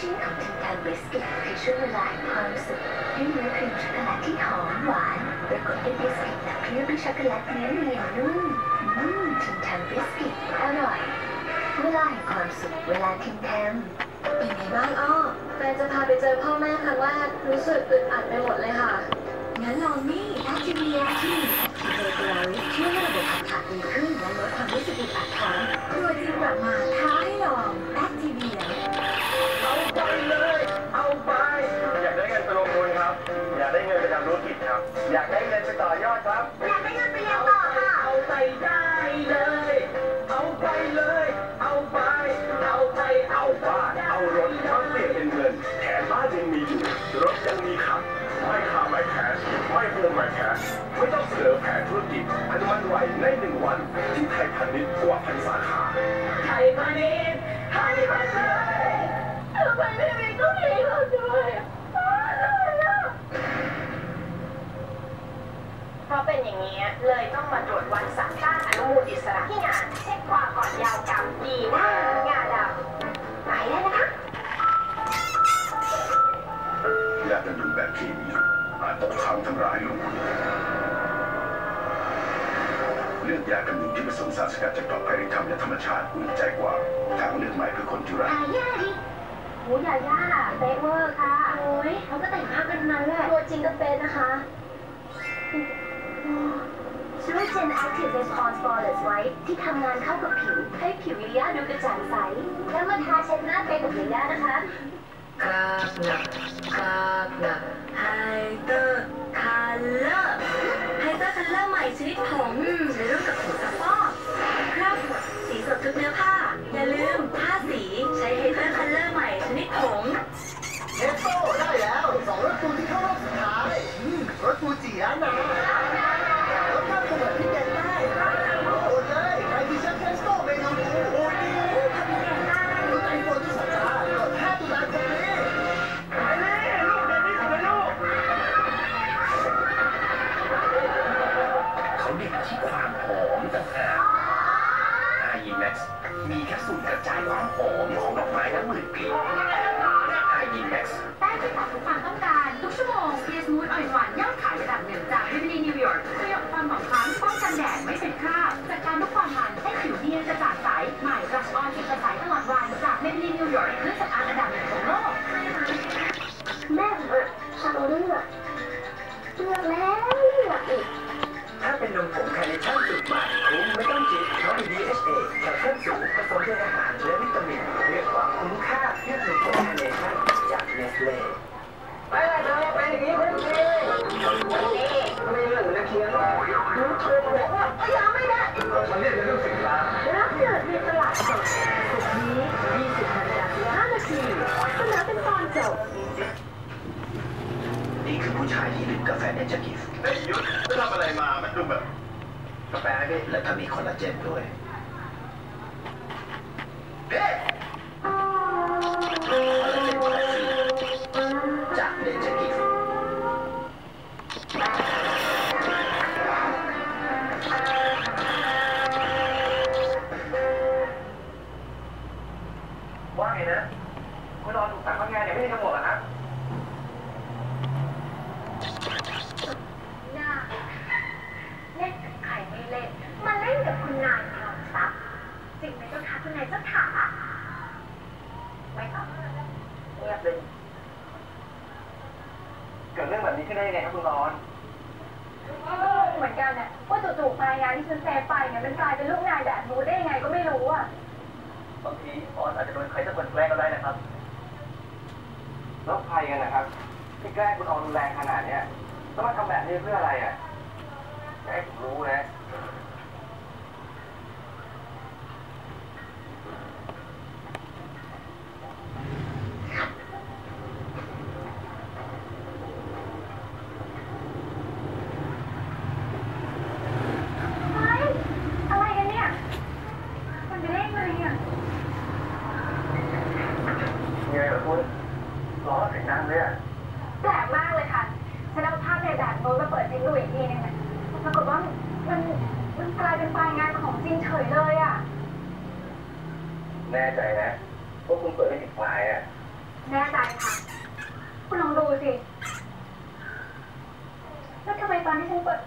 ช่วงเวลาแห่งความสุขด้วยเนื้อครีมช็อกโกแลตที่หอมหวานประกอบด้วยบิสกิตและเคลือบด้วยช็อกโกแลตเนื้อเนียนนุ่มอืมทิมแทมบิสกิตอร่อย เวลาแห่งความสุขเวลาทิมแทมเป็นไงบ้างอ้อแฟนจะพาไปเจอพ่อแม่ครั้งแรกรู้สึกอึดอัดไปหมดเลยค่ะงั้นลองนี่แอคทีเวียที่มีแอคทีเวกลาริสช่วยให้ระบบขับถ่ายดีขึ้นและลดความรู้สึกอึดอัดท้องตัวจริงกลับมาท้า อยากได้เงินไปต่อยอดครับ อยากได้เงินไปเรียนต่อค่ะ เอาไปได้เลย เอาไปเลย เอาไป เอาไป เอาบ้าน เอารถมาเปลี่ยนเป็นเงิน แถมบ้านยังมีอยู่ รถยังมีขับ ไม่ค่าไม่แคชไม่โฮมไม่แคชไม่ต้องเสนอแผนธุรกิจอนุมัติไวในหนึ่งวัน ที่ไทยพาณิชย์กว่าพันสาขา ไทยพาณิชย์ไทยพาณิชย์ทำไมไม่มีก็มีเราด้วยอะไรอะ เพราะเป็นอย่างนี้ เลยต้องมาตรวจวัดสัญชาติอนุมูลอิสระที่งานเช็คความก่อนยาวกับดีหน้างาดำไปได้นะคะยากันยุงแบบเคมีอาจตกค้างทำร้ายลูกเลือกยากันยุงที่ผสมสารสกัดจากดอกไผ่ธรรมและธรรมชาติอุ่นใจกว่าทางเลือกใหม่เพื่อคนที่รักอาย่าดิหูยาย่าเป๊ะเวอร์ค่ะ โอ้ยเขาก็แต่งภาพกันนั้นแหละ ตัวจริงก็เป๊ะนะคะ ช่วยเจน Active Response Flawless White ที่ทำงานเข้ากับผิว ให้ผิวยาย่าดูกระจ่างใส แล้วมาทาเช็ดหน้าไปกับยาย่านะคะกราบหนักกราบหนักไฮเตอร์คัลเลอร์ไฮเตอร์คัลเลอร์ใหม่ชนิดผงใช้ร่วมกับผงซักฟอกคราบสีสดทุกเนื้อผ้า แม็กซ์มีแคปซูลกระจายความหอมของดอกไม้และหมื่นกลิ่นไฮดีแม็กซ์แป้งที่ตอบทุกความต้องการ ทุกชั่วโมงเพียสมูทอ่อนหวานยอดขายระดับหนึ่งจากวิมิลีนิวยอร์กช่วยลดความหมองคล้ำป้องกันแดดไม่เป็นคราบ ดูโทรมาบอกว่าพยายามไม่ได้มันเรียกเรื่องสิ่งล้ารับเกิดในตลาดสดศุกนี้ 20นาฬิกา15นาทีเสนอเป็นตอนจบ นี่คือผู้ชายที่ดื่มกาแฟเนเจอร์กิฟต์ไอ้ยุทธทำอะไรมา มันดูแบบกาแฟด้วยและก็มีคอลลาเจนด้วยเอ๊ะ กสั่งพักงานเนี่ยไม่ได้กำหนดเหรอครับน่าเล่นกับใครไม่เล่น มาเล่นกับคุณนายคลองทรัพย์จริงไหมเจ้าคะคุณนายเจ้าขาไม่ตอบเงียบเลยเกิดเรื่องแบบนี้ขึ้นได้ยังไงครับคุณนอนเหมือนกันน่ะว่าจู่ๆไปงานที่ฉันแซฟไปเนี่ยมันกลายเป็นลูกนายแบบนู้นได้ยังไงก็ไม่รู้อะบางทีออนอาจจะโดนใครสักคนแกล้งก็ได้นะครับ แล้วใครกันนะครับที่แกล้งคุณออนแรงขนาดเนี้ยแล้วมาทำแบบนี้เพื่ออะไรอะอยากให้ผมรู้นะ เฮ้ย อะไรกันเนี่ย มันไปเล่นอะไรอะ ไงล่ะคุณล้อเสียงดังเลยอะ แปลกมากเลยค่ะ ฉันเอาภาพในแบบโน้ตมาเปิดให้ดูอีกทีนึงอะปรากฏว่ามัน มัน กลายเป็นไฟล์งานของจริงเฉยเลยอะ แน่ใจนะพวกคุณเปิดไม่ผิดไฟล์อะ แน่ใจค่ะ คุณลองดูสิ แล้วทำไมตอนที่ฉันเปิด